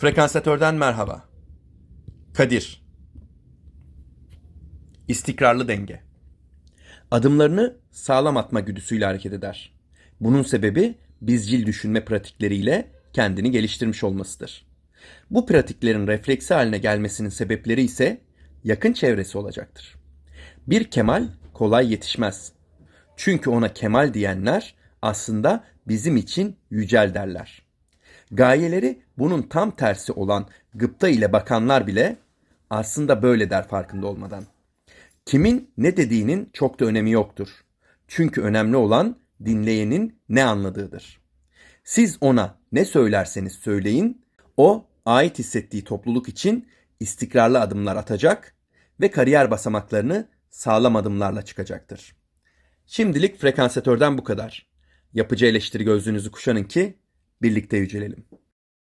Frekansatörden merhaba. Kadir. İstikrarlı denge. Adımlarını sağlam atma güdüsüyle hareket eder. Bunun sebebi bizcil düşünme pratikleriyle kendini geliştirmiş olmasıdır. Bu pratiklerin refleksi haline gelmesinin sebepleri ise yakın çevresi olacaktır. Bir kemal kolay yetişmez. Çünkü ona kemal diyenler aslında bizim için yücel derler. Gayeleri bunun tam tersi olan gıpta ile bakanlar bile aslında böyle der farkında olmadan. Kimin ne dediğinin çok da önemi yoktur. Çünkü önemli olan dinleyenin ne anladığıdır. Siz ona ne söylerseniz söyleyin, o ait hissettiği topluluk için istikrarlı adımlar atacak ve kariyer basamaklarını sağlam adımlarla çıkacaktır. Şimdilik frekansatörden bu kadar. Yapıcı eleştiri gözlüğünüzü kuşanın ki birlikte yücelelim.